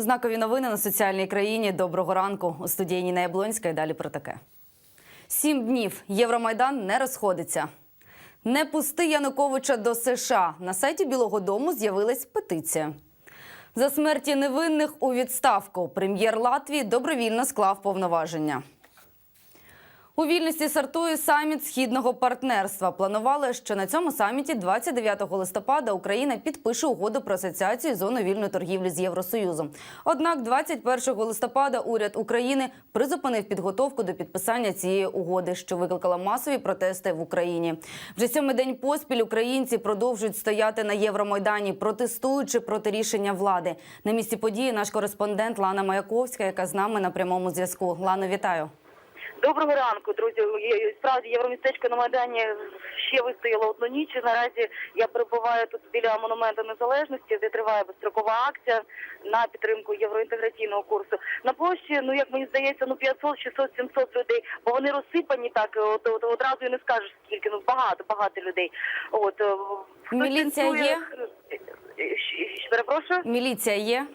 Знакові новини на соціальній країні. Доброго ранку. У студії Ніна Яблонська і далі про таке. Сім днів Євромайдан не розходиться. Не пусти Януковича до США. На сайті Білого Дому з'явилась петиція. За смерті невинних у відставку прем'єр Латвії добровільно склав повноваження. У Вільнюсі стартує саміт східного партнерства. Планували, що на цьому саміті 29 листопада Україна підпише угоду про асоціацію зону вільної торгівлі з Євросоюзом. Однак, 21 листопада уряд України призупинив підготовку до підписання цієї угоди, що викликала масові протести в Україні. Вже сьомий день поспіль українці продовжують стояти на Євромайдані, протестуючи проти рішення влади. На місці події наш кореспондент Лана Маяковська, яка з нами на прямому зв'язку. Лано, вітаю. Доброго ранку, друзі. Справді євромістечко на майдані ще вистояло одну ніч. Наразі я перебуваю тут біля монументу незалежності, де триває безстрокова акція на підтримку євроінтеграційного курсу. На площі, ну як мені здається, ну 500, 600, 700 людей, бо вони розсипані так. От, от одразу і не скажеш скільки. Ну багато, багато людей. От е, Міліція танцює- є? Е, щ- Перепрошую. Міліція є.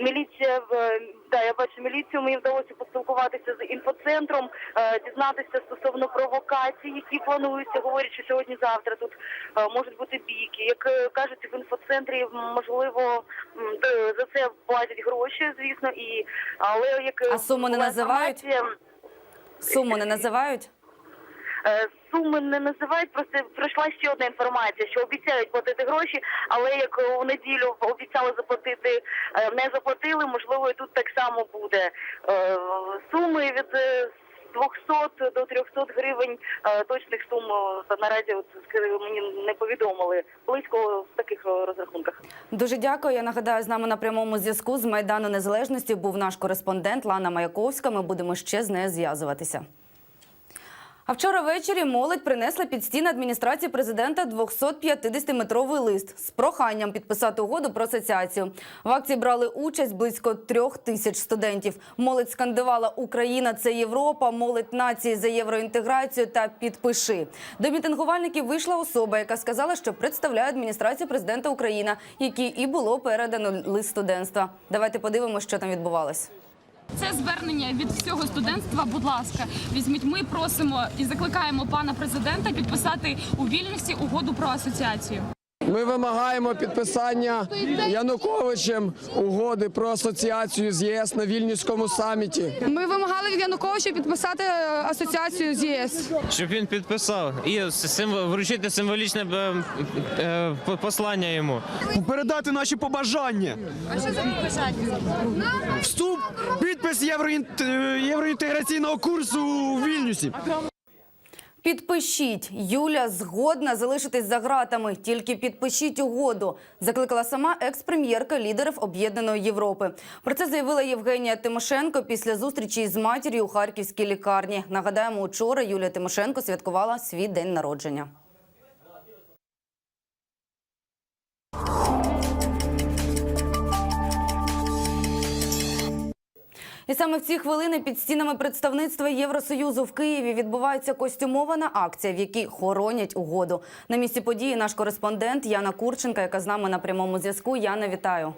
Міліція в да, я бачу міліцію. Мені вдалося поспілкуватися з інфоцентром, е, дізнатися стосовно провокацій, які плануються. Говорять, що сьогодні-завтра тут е, можуть бути бійки. Як е, кажуть в інфоцентрі, можливо, за це платять гроші, звісно, і але як А суму не називають? Суму не називають. Е, Суми не називають, просто пройшла ще одна інформація, що обіцяють платити гроші, але як у неділю обіцяли заплатити, е, не заплатили, можливо, і тут так само буде. Е, Суми від е, 200 до 300 гривень точних сум наразі от мені не повідомили. Близько в таких розрахунках. Дуже дякую. Я нагадаю, з нами на прямому зв'язку з Майдану Незалежності був наш кореспондент Лана Маяковська. Ми будемо ще з нею зв'язуватися. А вчора ввечері молодь принесла під стіни адміністрації президента 250-метровий лист з проханням підписати угоду про асоціацію. В акції брали участь близько трьох тисяч студентів. Молодь скандувала Україна це Європа, молодь нації за євроінтеграцію та підпиши. До мітингувальників вийшла особа, яка сказала, що представляє адміністрацію президента України, якій і було передано лист студентства. Давайте подивимося, що там відбувалось. Це звернення від всього студентства. Будь ласка, візьміть. Ми просимо і закликаємо пана президента підписати у вільності угоду про асоціацію. Ми вимагаємо підписання Януковичем угоди про асоціацію з ЄС на вільнюському саміті. Ми вимагали від Януковича підписати е, асоціацію з ЄС. Щоб він підписав і вручити символічне е, по- послання йому. передати наші побажання. А що за побажання? Вступ, підпис євроінт- е, євроінтеграційного курсу у Вільнюсі. Підпишіть. Юля згодна залишитись за ґратами. Тільки підпишіть угоду. Закликала сама екс-прем'єрка лідерів Об'єднаної Європи. Про це заявила Євгенія Тимошенко після зустрічі із матір'ю у харківській лікарні. Нагадаємо, учора Юлія Тимошенко святкувала свій день народження. І саме в ці хвилини під стінами представництва Євросоюзу в Києві відбувається костюмована акція, в якій хоронять угоду. На місці події наш кореспондент Яна Курченка, яка з нами на прямому зв'язку. Яна, вітаю.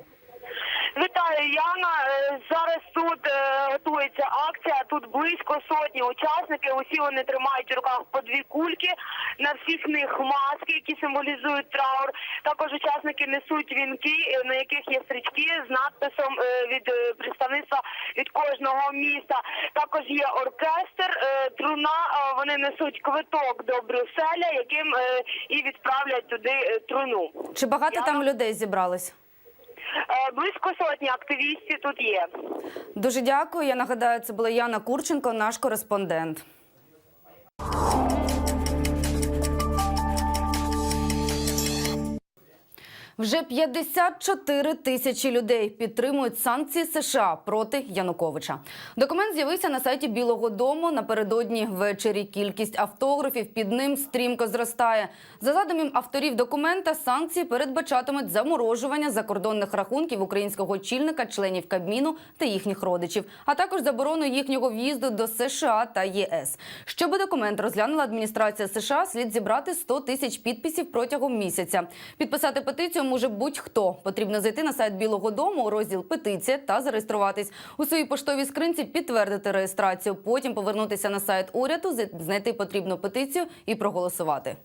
Вітаю, Яна. Е, Зараз тут е, готується акція. Тут близько сотні учасників. Усі вони тримають в руках по дві кульки. На всіх них маски, які символізують траур. Також учасники несуть вінки, е, на яких є стрічки з надписом від представництва від кожного міста. Також є оркестр, труна. Вони несуть квиток до Брюсселя, яким і відправлять туди труну. Чи багато Яна? там людей зібралось? Е, Близько сотні активістів тут є. Дуже дякую. Я нагадаю, це була Яна Курченко, наш кореспондент. Вже 54 тисячі людей підтримують санкції США проти Януковича. Документ з'явився на сайті Білого Дому. Напередодні ввечері кількість автографів під ним стрімко зростає. За задумом авторів документа, санкції передбачатимуть заморожування закордонних рахунків українського очільника, членів Кабміну та їхніх родичів, а також заборону їхнього в'їзду до США та ЄС. Щоб документ розглянула адміністрація США, слід зібрати 100 тисяч підписів протягом місяця. Підписати петицію може будь-хто. Потрібно зайти на сайт Білого Дому розділ Петиція та зареєструватись у своїй поштовій скринці, підтвердити реєстрацію. Потім повернутися на сайт уряду, знайти потрібну петицію і проголосувати.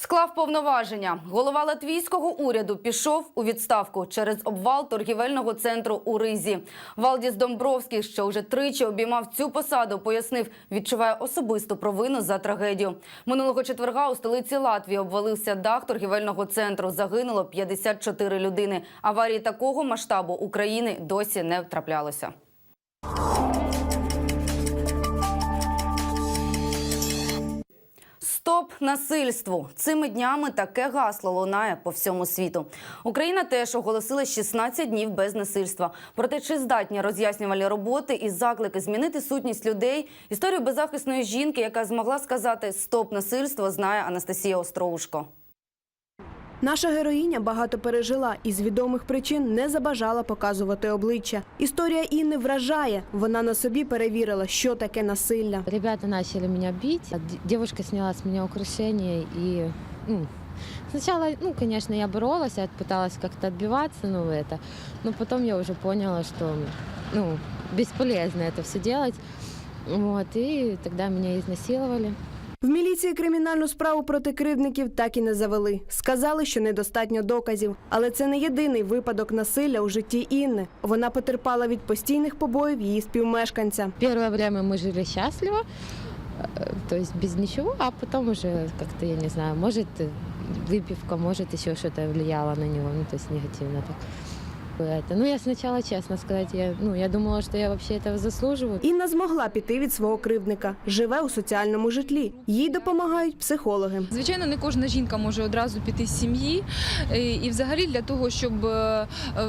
Склав повноваження. Голова латвійського уряду пішов у відставку через обвал торгівельного центру у Ризі. Валдіс Домбровський, що вже тричі обіймав цю посаду, пояснив, відчуває особисту провину за трагедію. Минулого четверга у столиці Латвії обвалився дах торгівельного центру. Загинуло 54 людини. Аварії такого масштабу України досі не траплялося. Насильству цими днями таке гасло лунає по всьому світу. Україна теж оголосила 16 днів без насильства. Проте чи здатні роз'яснювальні роботи і заклики змінити сутність людей? Історію беззахисної жінки, яка змогла сказати Стоп насильство, знає Анастасія Остроушко. Наша героїня багато пережила і з відомих причин не забажала показувати обличчя. Історія Інни вражає. Вона на собі перевірила, що таке насилля. Ребята начали меня бить. а д- Девушка сняла с меня украшения и ну, сначала, ну, конечно, я боролась, я пыталась как-то отбиваться, ну, это, но потом я уже поняла, что, ну, бесполезно это все делать. Вот, и тогда меня изнасиловали. В міліції кримінальну справу проти кривдників так і не завели. Сказали, що недостатньо доказів. Але це не єдиний випадок насилля у житті Інни. Вона потерпала від постійних побоїв її співмешканця. Первое время мы жили счастливо, э, то есть без ничего, а потом уже как-то, я не знаю, может, э, выпивка, может, еще что-то влияло на него, ну, то есть негативно так. Это. Ну, я сначала, честно сказать, я, ну, я думала, что я вообще этого заслуживаю. Інна змогла піти від свого кривдника. Живе у соціальному житлі. Їй допомагають психологи. Звичайно, не кожна жінка може одразу піти з сім'ї. Е, І взагалі для того, щоб е, е,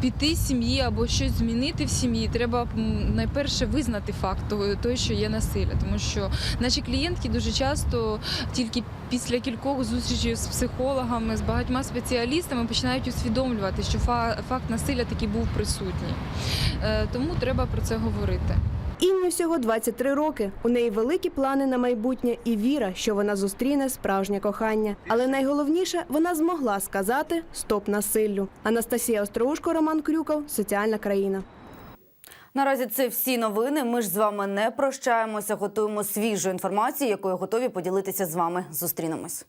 піти з сім'ї або щось змінити в сім'ї, треба найперше визнати факт того, того, що є насилля. Тому що наші клієнтки дуже часто тільки після кількох зустрічей з психологами, з багатьма спеціалістами починають усвідомлювати, що фа- факт насилля таки був присутній. Е, Тому треба про це говорити. Інні всього 23 роки. У неї великі плани на майбутнє і віра, що вона зустріне справжнє кохання. Але найголовніше, вона змогла сказати стоп насиллю. Анастасія Остроушко, Роман Крюков, Соціальна країна. Наразі це всі новини. Ми ж з вами не прощаємося. Готуємо свіжу інформацію, якою готові поділитися з вами. Зустрінемось.